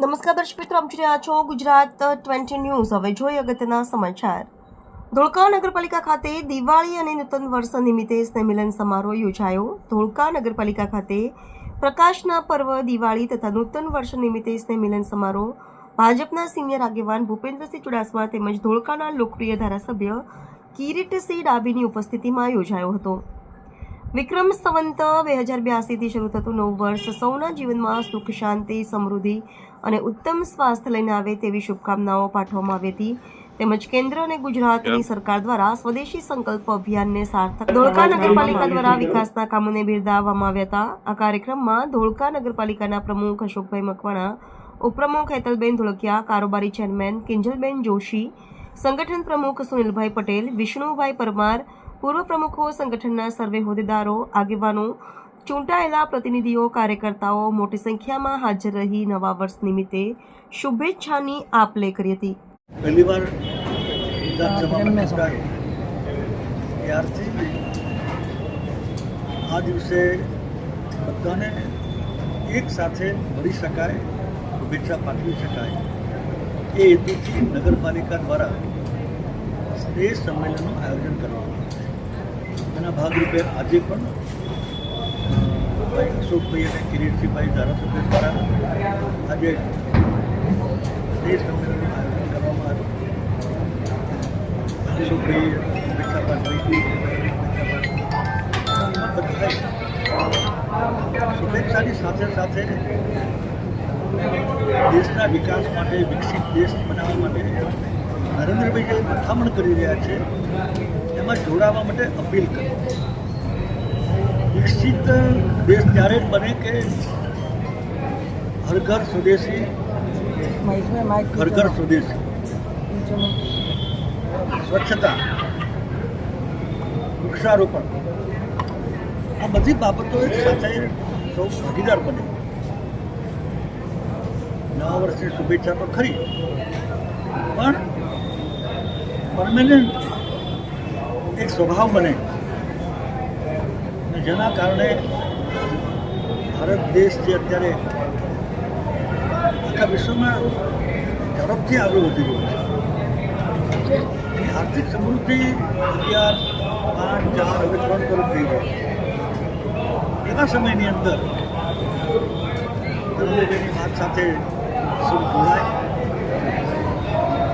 નમસ્કાર દર્શક મિત્રો, આપ રહ્યા છો ગુજરાત ટ્વેન્ટી ન્યૂઝ. હવે જોઈએ અગત્યના સમાચાર. ધોળકા નગરપાલિકા ખાતે દિવાળી અને નૂતન વર્ષ નિમિત્તે સ્નેહમિલન સમારોહ યોજાયો. ધોળકા નગરપાલિકા ખાતે પ્રકાશના પર્વ, દિવાળી તથા નૂતન વર્ષ નિમિત્તે સ્નેહમિલન સમારોહ ભાજપના સિનિયર આગેવાન ભૂપેન્દ્રસિંહ ચુડાસમા તેમજ ધોળકાના લોકપ્રિય ધારાસભ્ય કિરીટસિંહ ડાબીની ઉપસ્થિતિમાં યોજાયો હતો. વિક્રમ સંવંત બે હજાર બ્યાસીથી શરૂ થતું નવું વર્ષ સૌના જીવનમાં સુખ શાંતિ સમૃદ્ધિ અને ઉત્તમ સ્વાસ્થ્ય લઈને આવે તેવી શુભકામનાઓ પાઠવવામાં આવી હતી. તેમજ કેન્દ્ર અને ગુજરાતની સરકાર દ્વારા સ્વદેશી સંકલ્પ અભિયાનને સાર્થક ધોળકા નગરપાલિકા દ્વારા વિકાસના કામોને બિરદાવવામાં આવ્યા હતા. આ કાર્યક્રમમાં ધોળકા નગરપાલિકાના પ્રમુખ અશોકભાઈ મકવાણા ઉપપ્રમુખ હેતલબેન ધોળકિયા કારોબારી ચેરમેન કિંજલબેન જોશી સંગઠન પ્રમુખ સુનિલભાઈ પટેલ વિષ્ણુભાઈ પરમાર પૂર્વ પ્રમુખો સંગઠનના સર્વે હોદ્દેદારો આગેવાનો ચૂંટાયેલા પ્રતિનિધિઓ કાર્યકર્તાઓ મોટી સંખ્યામાં હાજર રહી નવા વર્ષ નિમિત્તે શુભેચ્છાની આપ લે કરી હતી. પહેલી વાર વિધાનસભામાં ચૂંટાયો. ત્યારથી આ દિવસે બધાને એક સાથે મળી શકાય શુભેચ્છા પાઠવી શકાય. એ હેતુથી નગરપાલિકા દ્વારા સ્નેહ સંમેલનનું આયોજન કરવામાં આવ્યું છે. એના ભાગરૂપે આજે પણ અ, ભાઈ અશોકભાઈ અને કિરીટસિંહભાઈ ધારાસભ્ય દ્વારા આજે સ્નેહ સંમેલનનું આયોજન કરવામાં આવ્યું. અશોકભાઈ શુભેચ્છા પાઠવી બધાએ શુભેચ્છાની સાથે સાથે દેશના વિકાસ માટે વિકસિત દેશ બનાવવા માટે નરેન્દ્રભાઈ જે મથામણ કરી રહ્યા છે. એમાં જોડાવા માટે અપીલ કરી. વિકસિત દેશ ત્યારે જ બને કે હર ઘર સ્વદેશી, ઘર ઘર સ્વદેશી. સ્વચ્છતા, વૃક્ષારોપણ. આ બધી બાબતો એક સાથે સૌ ભાગીદાર બને. નવા વર્ષની શુભેચ્છા તો ખરી. પણ પરમેનન્ટ એક સ્વભાવ બને. જેના કારણે ભારત દેશ જે અત્યારે આખા વિશ્વમાં ઝડપથી આગળ વધી રહ્યો છે. એની આર્થિક સમૃદ્ધિ અગિયાર પાંચ, ચાર, હવે ત્રણ કરોડ થઈ ગઈ એવા સમયની અંદર ધર્મદેવની વાત સાથે સૌ જોડાય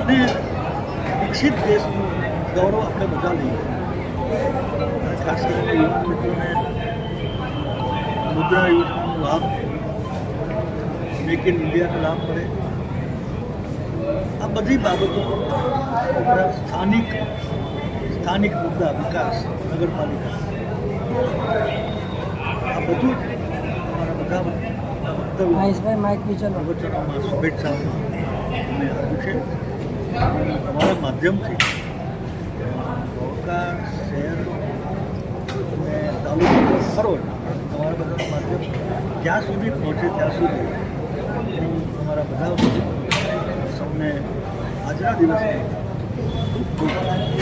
અને વિકસિત દેશનું ગૌરવ આપણે બધા લઈએ અને ખાસ કરીને યુવાન મિત્રોને મુદ્રા યોજનાનો લાભ મેક ઇન ઇન્ડિયાનો લાભ મળે આ બધી બાબતો ઉપરાંત સ્થાનિક સ્થાનિક મુદ્દા વિકાસ નગરપાલિકા આ બધું જ અમારા બધા વક્તવ્ય મહેશભાઈ માઇક નીચે લો પ્રવચનોમાં શુભેચ્છા અમે આપ્યું છે અને તમારા માધ્યમથી ધોળકા શહેર અને તાલુકો ખરો તમારા બધાના માધ્યમ જ્યાં સુધી પહોંચે ત્યાં સુધી હું તમારા બધા સૌને આજના દિવસે ખૂબ ખૂબ